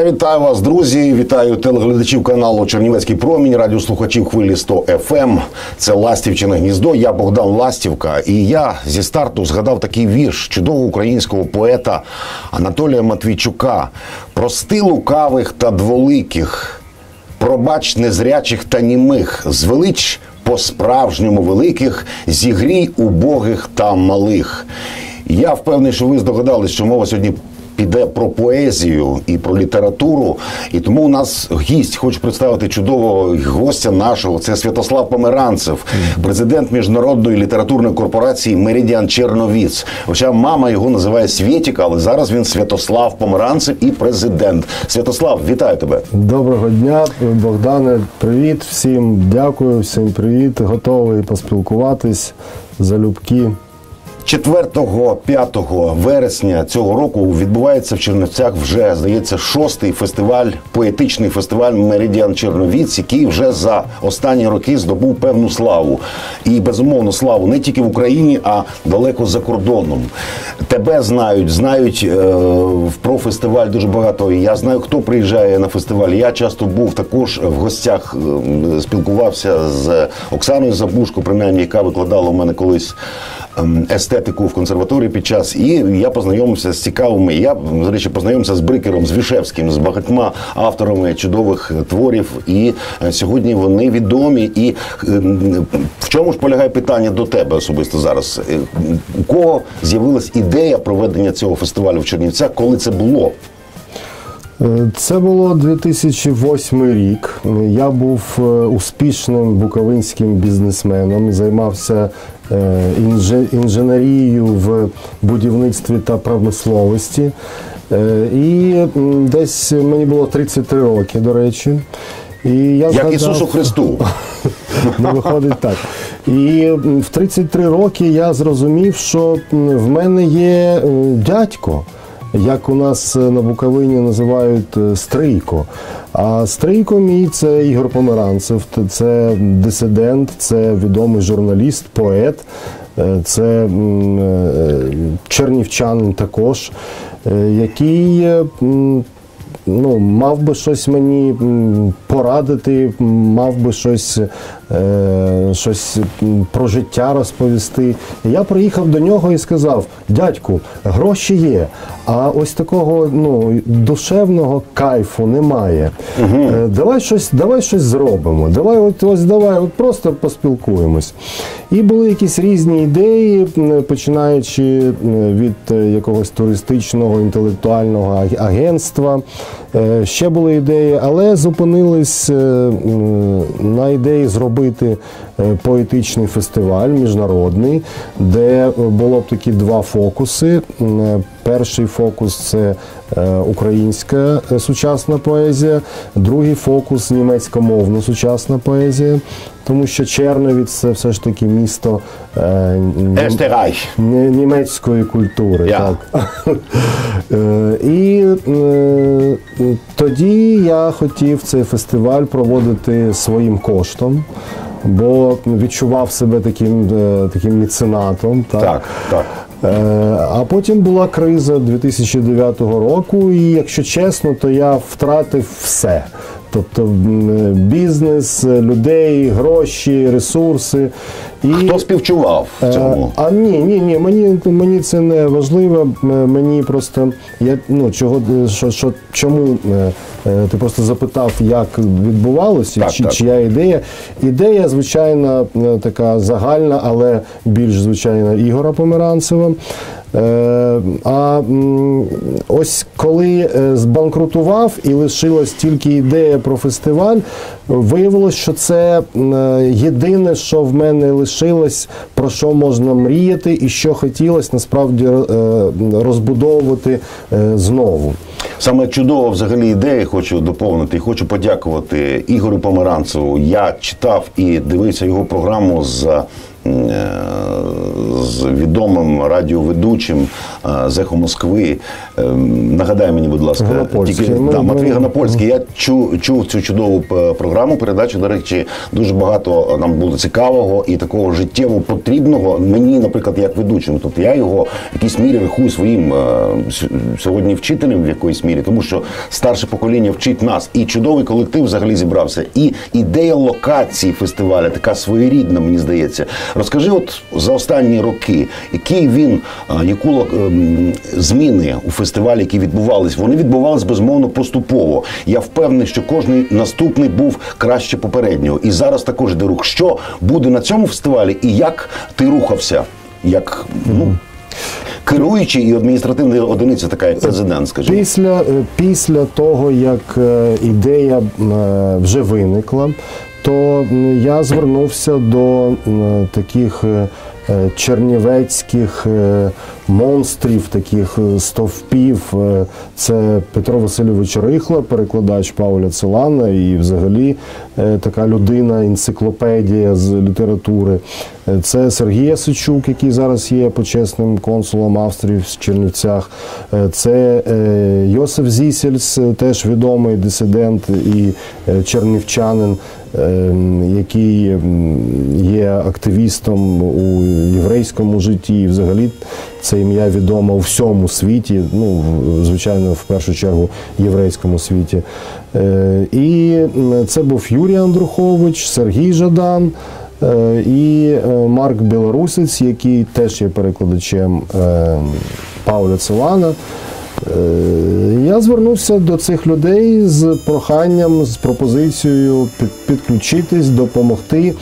Я вітаю вас, друзі. Вітаю телеглядачів каналу Чернівецький промінь, радіослухачів хвилі 100 FM. Це Ластівчине гніздо. Я Богдан Ластівка. І я зі старту згадав такий вірш чудового українського поета Анатолія Матвійчука. Прости лукавих та дволиких, пробач незрячих та німих, звелич по-справжньому великих, зігрій убогих та малих. Я впевнений, що ви здогадались, що мова сьогодні піде про поезію і про літературу. І тому у нас гість хочу представити чудового гостя нашого. Це Святослав Померанцев, президент міжнародної літературної корпорації Меридіан Черновіц. Хоча мама його називає Свєтік, але зараз він Святослав Померанцев і президент. Святослав, вітаю тебе. Доброго дня, Богдане. Привіт всім. Дякую, всім привіт. Готовий поспілкуватись. Залюбки. 4-5 вересня цього року відбувається в Чернівцях вже здається шостий фестиваль, поетичний фестиваль Меридіан Черновіць, який вже за останні роки здобув певну славу. І безумовно славу не тільки в Україні, а далеко за кордоном. Тебе знають, знають е, про фестиваль дуже багато. Я знаю, хто приїжджає на фестиваль. Я часто був також в гостях, е, спілкувався з Оксаною Забушко, принаймні, яка викладала у мене колись естетику в консерваторії під час, і я познайомився з цікавими. Я до речі, познайомився з Брикером, з Вішевським, з багатьма авторами чудових творів. І е, сьогодні вони відомі. І ем, в чому ж полягає питання до тебе особисто зараз? Е, У кого з'явилась ідея проведення цього фестивалю в Чернівцях? Коли це було? Е, Це було 2008 рік. Я був успішним буковинським бізнесменом, займався е, інже- інженерією в будівництві та промисловості. Е, І десь мені було 33 роки, до речі. І я Як згадав- Ісусу Христу? Ну, виходить так. І в 33 роки я зрозумів, що в мене є е, дядько, як у нас е, на Буковині називають е, стрийко. А стрийко мій це Ігор Померанцев, це дисидент, це відомий журналіст, поет, е, це чернівчанин також, який. ну, мав би щось мені порадити, мав би щось, щось про життя розповісти. Я приїхав до нього і сказав: дядьку, гроші є, а ось такого ну, душевного кайфу немає. Е, давай щось, давай щось зробимо. Давай, от, ось давай, от просто поспілкуємось. І були якісь різні ідеї, починаючи від е, якогось туристичного інтелектуального агентства. Е, Ще були ідеї, але зупинились е, на ідеї зробити е, поетичний фестиваль міжнародний, де е, було б такі два фокуси. Перший фокус це е, українська е, сучасна поезія, другий фокус німецькомовна сучасна поезія, тому що Черновіць це все ж таки місто е, німецької культури. Я. Так. І тоді я хотів цей фестиваль проводити своїм коштом, бо відчував себе таким, таким меценатом. Так, так. Е, А потім була криза 2009 року, і якщо чесно, то я втратив все. Тобто бізнес, людей, гроші, ресурси. І... Хто співчував в цьому? Е, А ні, ні, ні, мені, мені це не важливо. Мені просто я ну чого що, що чому е, е, ти просто запитав, як відбувалося, Так, чи так. чия ідея? Ідея, звичайно, е, така загальна, але більш звичайно Ігора Померанцева. Е, А ось коли е, збанкрутував і лишилась тільки ідея про фестиваль, виявилось, що це е, єдине, що в мене лишилось, про що можна мріяти, і що хотілося насправді розбудовувати знову. Саме чудова взагалі ідея хочу доповнити і хочу подякувати Ігорю Померанцеву. Я читав і дивився його програму з, з відомим радіоведучим е, з ехо Москви. Е, Нагадай мені, будь ласка, тільки Ми- да, Матвій Ганапольський. Я чув, чув цю чудову програму передачу. До речі, дуже багато нам було цікавого і такого життєво потрібного. Мені, наприклад, як ведучому. Тобто я його в якійсь мірі рахую своїм е, сьогодні вчителем в якоїсь мірі, тому що старше покоління вчить нас. І чудовий колектив взагалі зібрався. І ідея локації фестивалю така своєрідна, мені здається. Розкажи, от за останні роки, який він, е, яку ем, зміни у фестивалі, які відбувались, вони відбувались безумовно поступово. Я впевнений, що кожний наступний був краще попереднього. І зараз також йде рух. Що буде на цьому фестивалі, і як ти рухався? Як ну, керуючий і адміністративна одиниця, така як президент, скажімо. Після, е, після того, як е, ідея е, вже виникла, то я звернувся до таких чернівецьких монстрів, таких е, стовпів. Е, Це Петро Васильович Рихла, перекладач Пауля Целана, і взагалі е, така людина, енциклопедія з літератури. Це Сергій Ясичук, який зараз є почесним консулом Австрії в Чернівцях. Це Йосиф Зісельс, теж відомий дисидент і чернівчанин, який є активістом у єврейському житті. І взагалі це ім'я відомо у всьому світі, ну, звичайно, в першу чергу єврейському світі. Е, І це був Юрій Андрухович, Сергій Жадан. Е, І е, Марк Білорусець, який теж є перекладачем Пауля Целана. Я звернувся до цих людей з проханням, з пропозицією підключитись, допомогти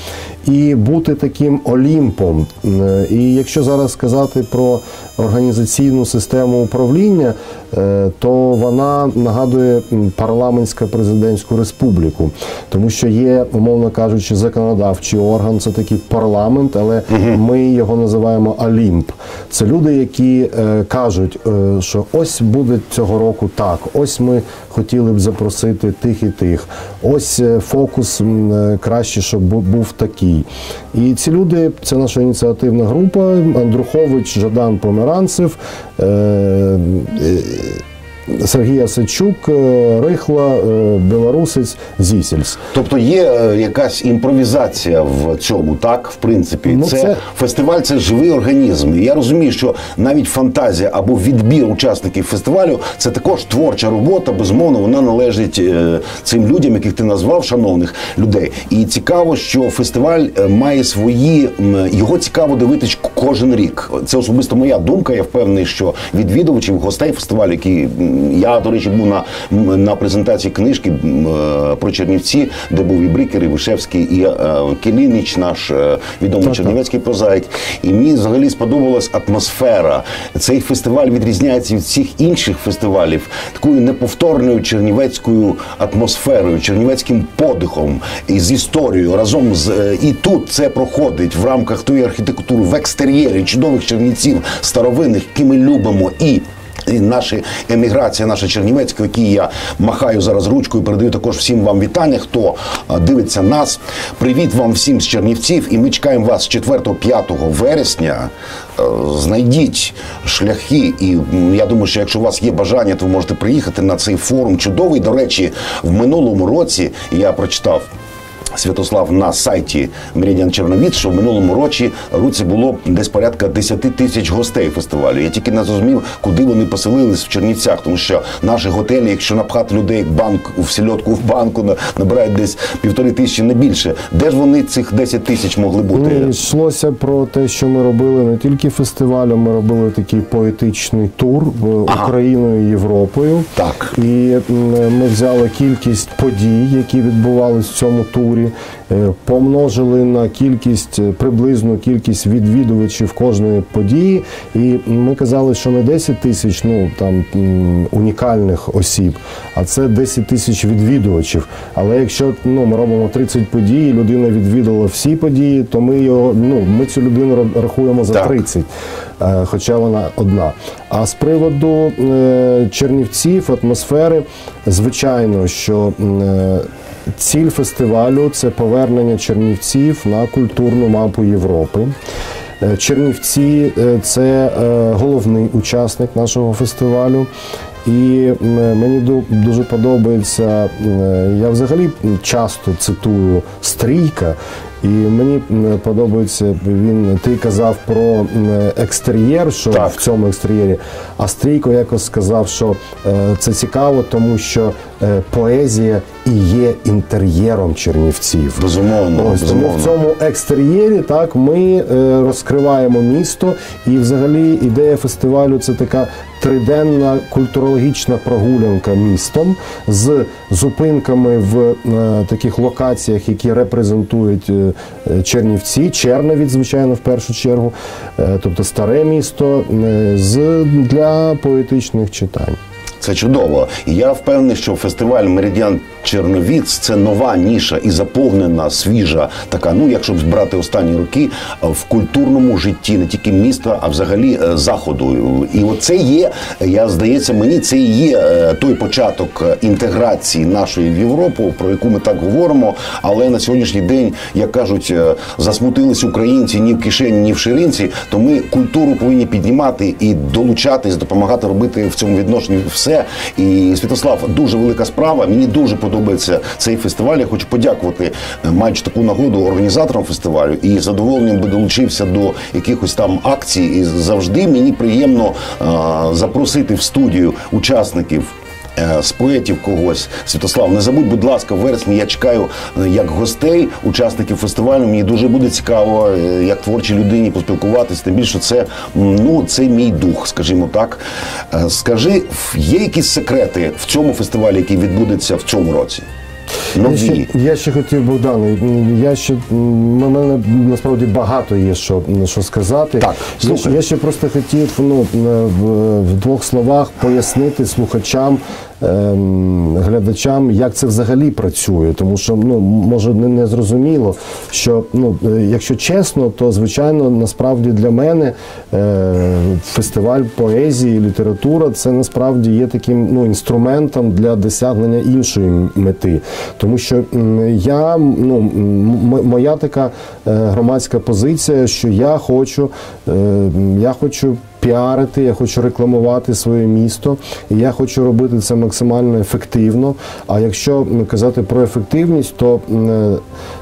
і бути таким олімпом. Е, І якщо зараз сказати про організаційну систему управління, е, то вона нагадує м, парламентсько-президентську республіку, тому що є, умовно кажучи, законодавчий орган, це такий парламент, але ми його називаємо Олімп. Це люди, які е, кажуть, що ось буде цього року так, ось ми хотіли б запросити тих і тих. Ось е, фокус е, краще, щоб був такий. І ці люди, це наша ініціативна група, Андрухович, Жадан Померанцев. е, Сергій Ясичук, е, Рихла, е, Білорусець, Зісельс. Тобто є е, якась імпровізація в цьому, так? В принципі, Ну, це, це- фестиваль це живий організм. І я розумію, що навіть фантазія або відбір учасників фестивалю це також творча робота. Безумовно, вона належить цим людям, яких ти назвав, шановних людей. І цікаво, що фестиваль має свої його цікаво дивитись кожен рік. Це особисто моя думка. Я впевнений, що відвідувачів, гостей фестивалю, які я, до речі, був на, на презентації книжки е, про Чернівці, де був і Брикер, і Вишевський, і е, Келініч, наш е, відомий чернівецький прозаїк. І мені взагалі сподобалась атмосфера. Цей фестиваль відрізняється від всіх інших фестивалів такою неповторною чернівецькою атмосферою, чернівецьким подихом і з історією. Разом з і тут це проходить в рамках тої архітектури в екстер'єрі чудових чернівців старовинних, які ми любимо і. І наша еміграція, наша чернівецька, в якій я махаю зараз ручкою, передаю також всім вам вітання, хто дивиться нас. Привіт вам всім з Чернівців, і ми чекаємо вас 4-5 вересня. Е, Знайдіть шляхи, і я думаю, що якщо у вас є бажання, то ви можете приїхати на цей форум. Чудовий. До речі, в минулому році я прочитав. Святослав на сайті Меридіан Черновіць, що в минулому році році було десь порядка 10 тисяч гостей фестивалю. Я тільки не зрозумів, куди вони поселились в Чернівцях, тому що наші готелі, якщо напхати людей банк в сільотку в банку, на- набирають десь півтори тисячі не більше. Де ж вони цих 10 тисяч могли бути? Ну, йшлося про те, що ми робили не тільки фестиваль, а ми робили такий поетичний тур Ага. Україною і Європою. Так. І ми взяли кількість подій, які відбувались в цьому турі, е, помножили на кількість е, приблизну кількість відвідувачів кожної події. І ми казали, що не 10 тисяч ну там унікальних осіб, а це 10 тисяч відвідувачів. Але якщо ну ми робимо 30 подій, і людина відвідала всі події, то ми його ну ми цю людину рахуємо за Так. 30, е, хоча вона одна. А з приводу Чернівців, атмосфери, звичайно, що ціль фестивалю це повернення Чернівців на культурну мапу Європи. Е, Чернівці е, це е, головний учасник нашого фестивалю. І мені дуже подобається. Я взагалі часто цитую Стрійка, і мені подобається. Він ти казав про екстер'єр, що Так. в цьому екстер'єрі. А Стрійко якось сказав, що це цікаво, тому що поезія і є інтер'єром чернівців. Безумовно, Ось, тому в цьому екстер'єрі так ми е, розкриваємо місто, і взагалі ідея фестивалю це така триденна культурологічна прогулянка містом з зупинками в е, таких локаціях, які репрезентують е, е, Чернівці, Черновіць, звичайно, в першу чергу, е, тобто старе місто е, з для поетичних читань. Це чудово. І я впевнений, що фестиваль Меридіан Черновіц це нова ніша і заповнена, свіжа така. Ну, якщо б збирати останні роки е, в культурному житті не тільки міста, а взагалі е, заходу. І оце є, я здається, мені це і є е, той початок інтеграції нашої в Європу, про яку ми так говоримо. Але на сьогоднішній день, як кажуть, засмутились українці ні в кишені, ні в ширинці. То ми культуру повинні піднімати і долучатись, допомагати робити в цьому відношенні все. І Святослав, дуже велика справа. Мені дуже подобається цей фестиваль. Я хочу подякувати, е, маючи таку нагоду організаторам фестивалю, і задоволенням би долучився до якихось там акцій. І завжди мені приємно а, запросити в студію учасників. Е, З поетів когось Святослав, не забудь, будь ласка, в вересні я чекаю е, як гостей, учасників фестивалю. Мені дуже буде цікаво, е, як творчій людині поспілкуватись. Тим більше це ну це мій дух, скажімо так. Е, Скажи, є якісь секрети в цьому фестивалі, який відбудеться в цьому році? Я ще, я ще хотів Богдан, я ще у мене насправді багато є що, що сказати. Так, я, слухай. ще- я ще просто хотів ну, в, в двох словах пояснити слухачам, ем, глядачам, як це взагалі працює. Тому що ну, може не, не зрозуміло, що ну, е, якщо чесно, то звичайно насправді для мене е, фестиваль поезії, література це насправді є таким ну, інструментом для досягнення іншої мети. Тому що я ну, моя така е, громадська позиція, що я хочу, е, я хочу. Піарити, я хочу рекламувати своє місто, і я хочу робити це максимально ефективно. А якщо казати про ефективність, то е,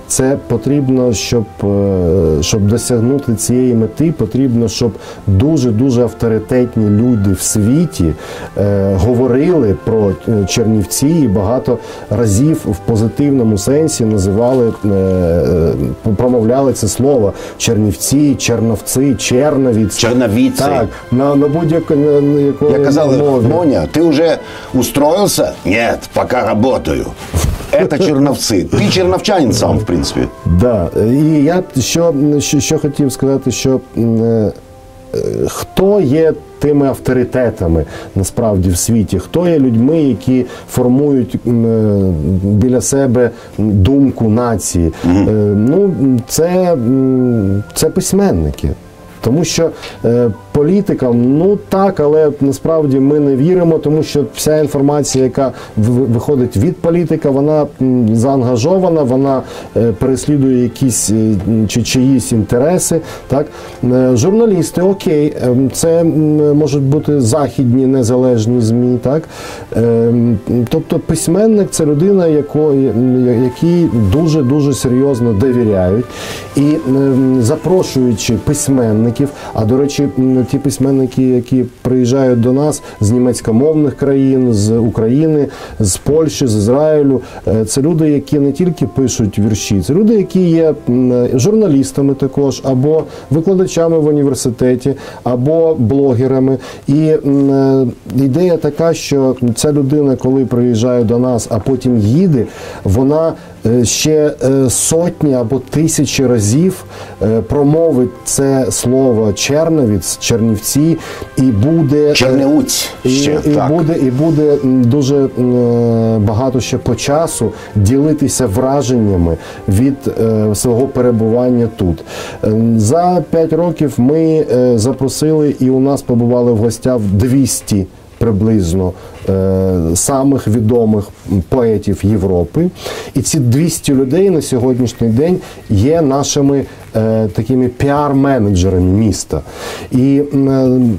це потрібно, щоб, е, щоб досягнути цієї мети, потрібно, щоб дуже дуже авторитетні люди в світі е, говорили про е, Чернівці і багато разів в позитивному сенсі називали, е, е, промовляли це слово Чернівці, Черновці, Черновіць. Черновіці. Так, на, на будь-яку на, на якої Я казали, мові. Моня, ты уже устроился? Нет, пока работаю. Это черновцы. Ты черновчанин сам, в принципе. Да. І я що, що, що хотів сказати, що м, е, е, хто є тими авторитетами насправді в світі, хто є людьми, які формують м, е, біля себе думку нації. Е, Ну, це, м, це письменники. Тому що е, політикам, ну так, але насправді ми не віримо, тому що вся інформація, яка виходить від політика, вона заангажована, вона е, переслідує якісь е, чи чиїсь інтереси. Так, Е, журналісти, окей, е, це можуть бути західні незалежні змі. Так, тобто письменник це людина, якої, якій дуже дуже серйозно довіряють. І м, запрошуючи письменників, а до речі, ті письменники, які приїжджають до нас з німецькомовних країн, з України, з Польщі, з Ізраїлю, е, це люди, які не тільки пишуть вірші, це люди, які є журналістами також, або викладачами в університеті, або блогерами. І е, ідея така, що ця людина, коли приїжджає до нас, а потім їде, вона е, ще е, сотні або тисячі разів е, промовить це слово Черновіць, Чернівці, і буде е, Чернеуць ще, і так. буде і буде дуже е, багато ще по часу ділитися враженнями від е, свого перебування тут. Е, За 5 років ми е, запросили і у нас побували в гостях 200 приблизно е, самих відомих поетів Європи. І ці 200 людей на сьогоднішній день є нашими е, такими піар-менеджерами міста. І е,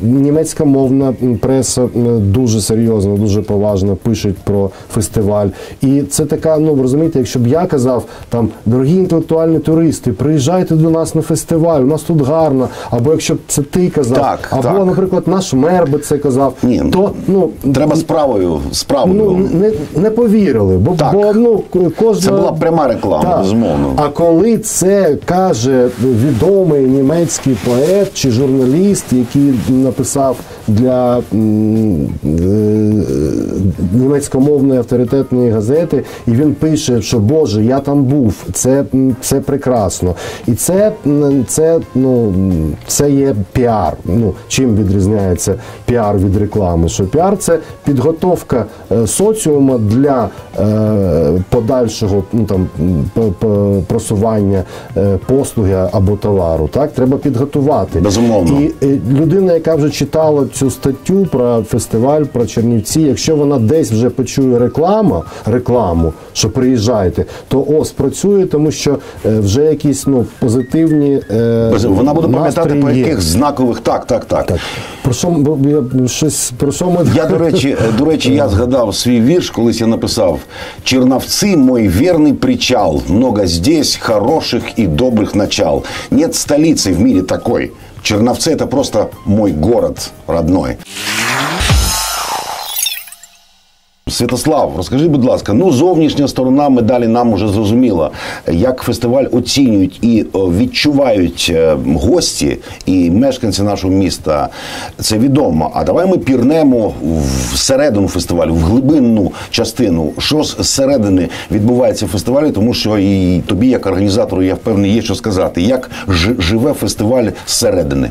німецька мовна преса дуже серйозно, дуже поважно пишуть про фестиваль. І це така, ну розумієте, якщо б я казав там, дорогі інтелектуальні туристи, приїжджайте до нас на фестиваль, у нас тут гарно. Або якщо б це ти казав, Так, або, так. наприклад, наш мер би це казав, Ні, то ну Треба справою, справою. Ну, не, не повірили, бо, Так. бо ну, кожна... Це була пряма реклама, Так. безумовно. А коли це каже відомий німецький поет чи журналіст, який написав для е, німецькомовної авторитетної газети, і він пише, що Боже, я там був, це, це прекрасно. І це, це, ну, це є піар. Ну, чим відрізняється піар від реклами? Що піар це підготовка е, соціума для е, подальшого ну, там, просування е, послуги або товару. Так? Треба підготувати. Безумовно. І людина, яка вже читала цю статтю про фестиваль, про Чернівці, якщо вона десь вже почує рекламу, рекламу, що приїжджайте, то о, спрацює, тому що вже якісь ну, позитивні. Вона буде пам'ятати по яких знакових так, так, так. Так. Про що я щось про що ми Я, до речі, до речі, я згадав свій вірш, колись я написав Черновцы мой верный причал, много здесь хороших и добрых начал. Нет столицы в мире такой. Черновцы это просто мой город родной. Святослав, розкажи, будь ласка, ну зовнішня сторона медалі нам уже зрозуміла, як фестиваль оцінюють і відчувають е, гості і мешканці нашого міста. Це відомо. А давай ми пірнемо всередину фестивалю, в глибинну частину. Що зсередини відбувається в фестивалі, тому що і тобі, як організатору, я впевнений, є що сказати. Як живе фестиваль зсередини?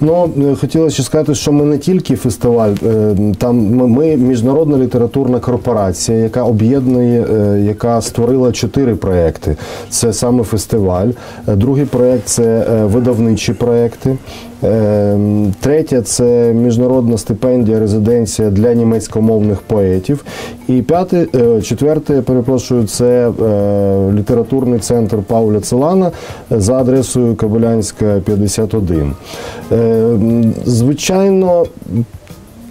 Ну, е, хотілося сказати, що ми не тільки фестиваль, е, там ми міжнародна літературна корпорація, яка об'єднує, е, яка створила чотири проекти. Це саме фестиваль. Е, Другий проект це е, видавничі проекти. Третє це міжнародна стипендія, резиденція для німецькомовних поетів. І п'яте, четверте, перепрошую, це літературний центр Пауля Целана за адресою Кабулянська 51. Е, Звичайно.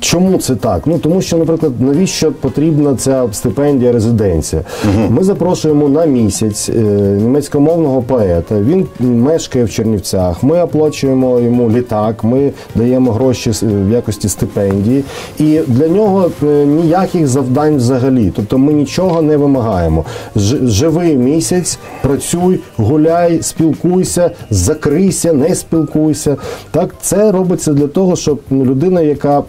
Чому це так? Ну тому що, наприклад, навіщо потрібна ця стипендія резиденція? Ми запрошуємо на місяць е, німецькомовного поета. Він мешкає в Чернівцях. Ми оплачуємо йому літак, ми даємо гроші е, в якості стипендії, і для нього е, ніяких завдань взагалі. Тобто ми нічого не вимагаємо. Ж- Живи місяць, працюй, гуляй, спілкуйся, закрийся, не спілкуйся. Так, це робиться для того, щоб людина, яка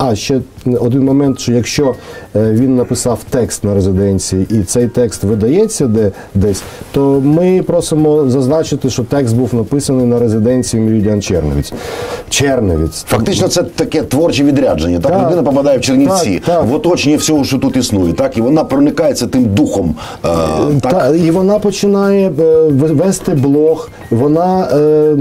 а, а ще один момент, що якщо е, він написав текст на резиденції і цей текст видається де десь, то ми просимо зазначити, що текст був написаний на резиденції Меридіан Черновіць. Черновіць. Фактично, це таке творче відрядження. Так, Так. людина попадає в Чернівці, Так, так. в оточенні всього, що тут існує, так, і вона проникається тим духом. Е, так? Та, і вона починає е, вести блог, вона, е,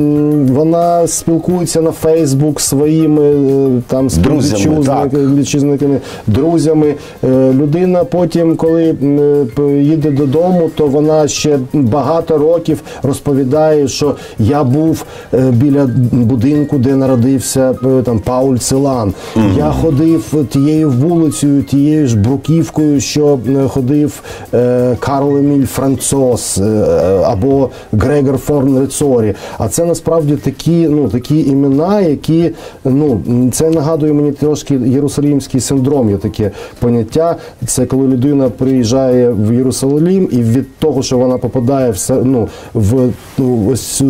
вона спілкується на Фейсбук своїми е, там Друзями, так. Вітчизниками, друзями. Е, Людина потім, коли е, їде додому, то вона ще багато років розповідає, що я був е, біля будинку, де народився там Пауль Целан. Я ходив тією вулицею, тією ж бруківкою, що ходив Карл Еміль Францос або Грегор фон Рецорі. А це насправді такі, ну такі імена, які ну це нагадує мені трошки єрусалімський синдром. Є таке поняття. Це коли людина приїжджає в Єрусалим, і від того, що вона попадає в ну, в ну, ось е,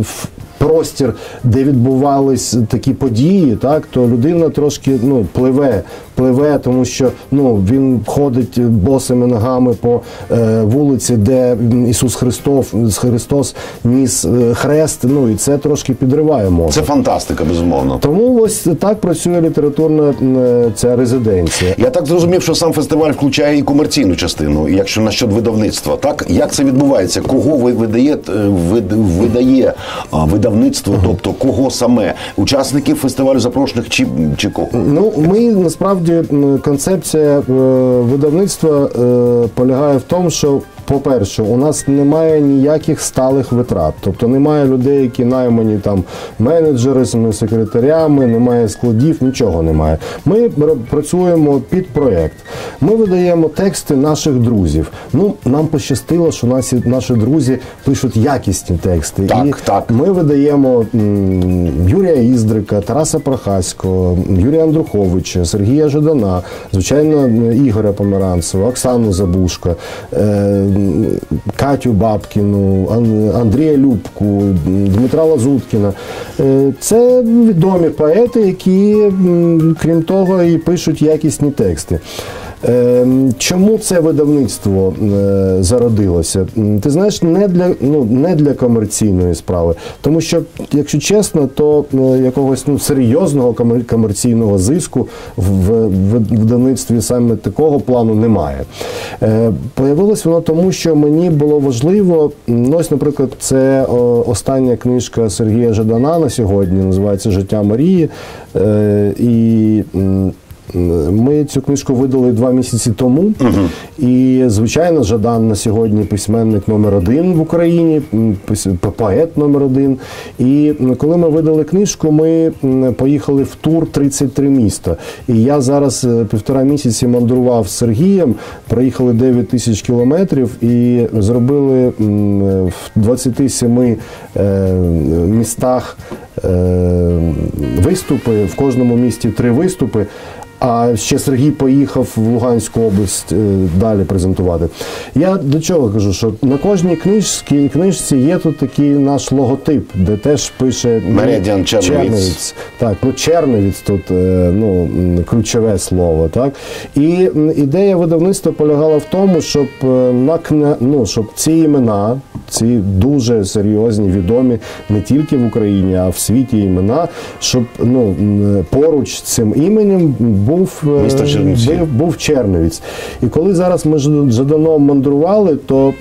в простір, де відбувались такі події, так то людина трошки ну пливе, пливе, тому що ну він ходить босими ногами по е, вулиці, де Ісус Христов Христос ніс е, хрест. Ну і це трошки підриває мозок. Це фантастика, безумовно. Тому ось так працює літературна е, ця резиденція. Я так зрозумів, що сам фестиваль включає і комерційну частину, якщо насчет видавництва. Так як це відбувається? Кого ви видає, е, вид- видає видавництво, тобто кого саме? Учасників фестивалю запрошених чи, чи кого? Ну, ми насправді м, концепція е, видавництва е, полягає в тому, що. По-перше, у нас немає ніяких сталих витрат, тобто немає людей, які наймані там менеджерами, секретарями, немає складів, нічого немає. Ми працюємо під проект. Ми видаємо тексти наших друзів. Ну нам пощастило, що наші наші друзі пишуть якісні тексти. Так, І так. ми видаємо м, Юрія Іздрика, Тараса Прохаського, Юрія Андруховича, Сергія Жадана, звичайно, Ігоря Померанцева, Оксану Забушко, е, Катю Бабкіну, Ан- Андрія Любку, Дмитра Лазуткіна. Е, Це відомі поети, які, крім того, і пишуть якісні тексти. Е, Чому це видавництво е, зародилося? Ти знаєш, не для ну не для комерційної справи, тому що, якщо чесно, то е, якогось ну серйозного комерційного зиску в, видавництві саме такого плану немає. Е, Появилось воно тому, що мені було важливо. Ось, наприклад, це остання книжка Сергія Жадана на сьогодні, називається Життя Марії. І ми цю книжку видали два місяці тому. І, звичайно, Жадан на сьогодні письменник номер один в Україні, поет номер один. І коли ми видали книжку, ми поїхали в тур 33 міста. І я зараз е, півтора місяці мандрував з Сергієм, проїхали 9 тисяч кілометрів і зробили в 27 е, містах е, виступи. В кожному місті три виступи. А ще Сергій поїхав в Луганську область е, далі презентувати. Я до чого кажу, що на кожній книжці, книжці є тут такий наш логотип, де теж пише Меридіан Черновіць. Так, ну Черновіць тут е, ну, ключове слово. Так? І ідея видавництва полягала в тому, щоб е, на ну, щоб ці імена, ці дуже серйозні, відомі не тільки в Україні, а в світі імена, щоб ну, поруч з цим іменем був, е, Місто Чернівці. був, був Черновіць. І коли зараз ми Жаданом мандрували, то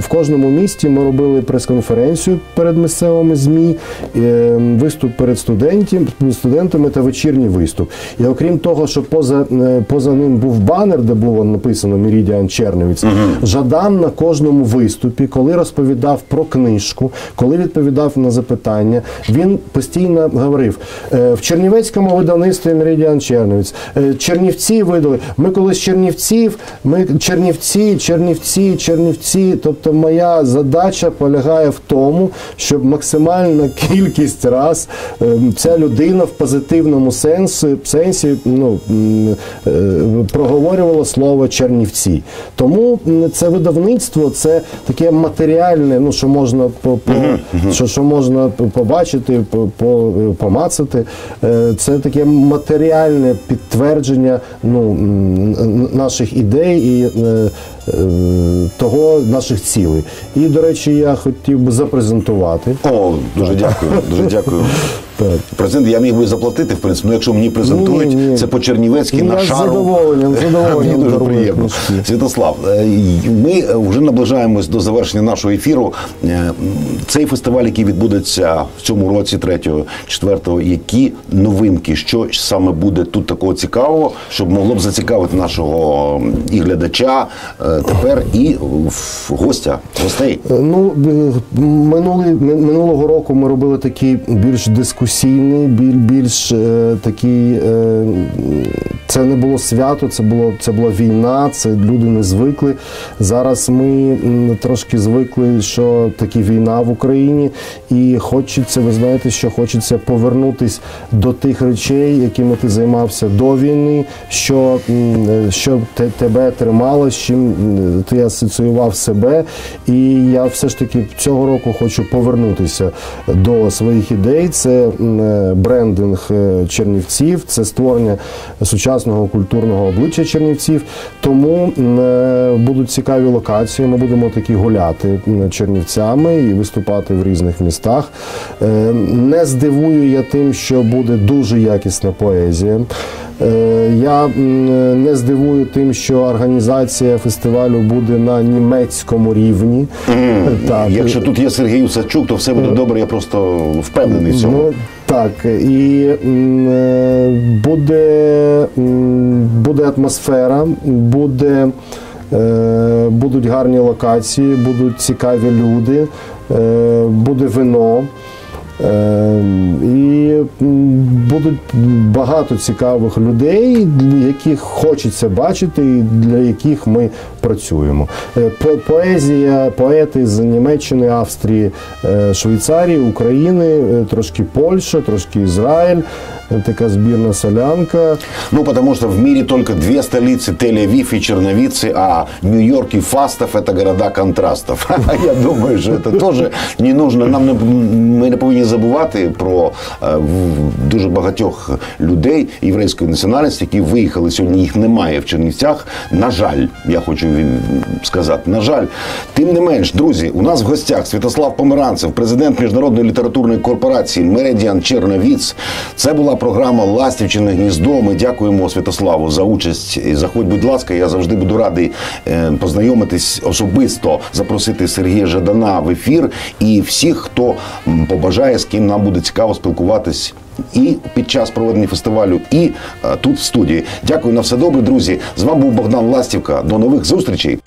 в кожному місті ми робили прес-конференцію перед місцевими ЗМІ, е, виступ перед студентів, студентами та вечірній виступ. І окрім того, що поза, е, поза ним був банер, де було написано Мірідіан Черновіць, Жадан на кожному виступі, коли розповідав про книжку, коли відповідав на запитання, він постійно говорив: е, в Чернівецькому видавництві Мірідіан Черновіць, е, Чернівці видали. Ми коли з Чернівців, ми Чернівці, Чернівці, Чернівці. Тобто, моя задача полягає в тому, щоб максимальна кількість раз е, ця людина в позитивному сенсі, сенсі ну, проговорювала слово Чернівці. Тому це видавництво, це таке матеріальне, ну що можна по, по що, що можна побачити, по, по, помацати. Е, Це таке матеріальне підтвердження ну, наших ідей і е, е, того наших цілей. І, до речі, я хотів би запрезентувати. О, дуже дякую, дуже дякую. Так. Президент, я міг би заплатити, в принципі, ну якщо мені презентують, Ні, ні. це по-чернівецьки Ну, на з шару. задоволенням, з задоволенням Мені дуже приємно. Святослав, е, ми вже наближаємось до завершення нашого ефіру. Е, Цей фестиваль, який відбудеться в цьому році, 3-4, які новинки, що саме буде тут такого цікавого, щоб могло б зацікавити нашого і глядача е, тепер, і гостя, гостей. Ну, минулого року ми робили такий більш дискусійний, біль- більш е, такий. Е, це не було свято, це було це була війна, це люди не звикли. Зараз ми трошки звикли, що такі війна в Україні, і хочеться, ви знаєте, що хочеться повернутись до тих речей, якими ти займався до війни, що, е, що те- тебе тримало, з чим ти асоціював себе. І я все ж таки цього року хочу повернутися до своїх ідей. Це е, брендинг е, Чернівців, це створення сучасного культурного обличчя Чернівців. Тому е, будуть цікаві локації. Ми будемо такі гуляти Чернівцями і виступати в різних містах. Е, Не здивую я тим, що буде дуже якісна поезія. Е, Я не здивую тим, що організація фестивалю буде на німецькому рівні. Так, Якщо тут є Сергій Усачук, то все буде добре. Я просто впевнений в цьому. Ну, так, і е, буде, буде атмосфера, буде, е, будуть гарні локації, будуть цікаві люди, е, буде вино. Е, І будуть багато цікавих людей, яких хочеться бачити, і для яких ми працюємо. Е, Поезія, поети з Німеччини, Австрії, е, Швейцарії, України, е, трошки Польща, трошки Ізраїль, така збірна солянка. Ну, потому что в мире только две столицы, Тель-Авив и Черновицы, а Нью-Йорк и Фастов – это города контрастов. Я думаю, що це теж не нужно. Нам не, ми не повинні забувати про е, в- дуже багатьох людей єврейської національності, які виїхали сьогодні. Їх немає в Чернівцях. На жаль, я хочу він- сказати, на жаль. Тим не менш, друзі, у нас в гостях Святослав Померанцев, президент міжнародної літературної корпорації Меридіан Черновіц. Це була програма Ластівчине гніздо. Ми дякуємо Святославу за участь. Заходь, будь ласка, я завжди буду радий е, познайомитись особисто, запросити Сергія Жадана в ефір і всіх, хто побажає, з ким нам буде цікаво спілкуватись. І під час проведення фестивалю, і е, тут в студії. Дякую на все добре, друзі. З вами був Богдан Ластівка. До нових зустрічей.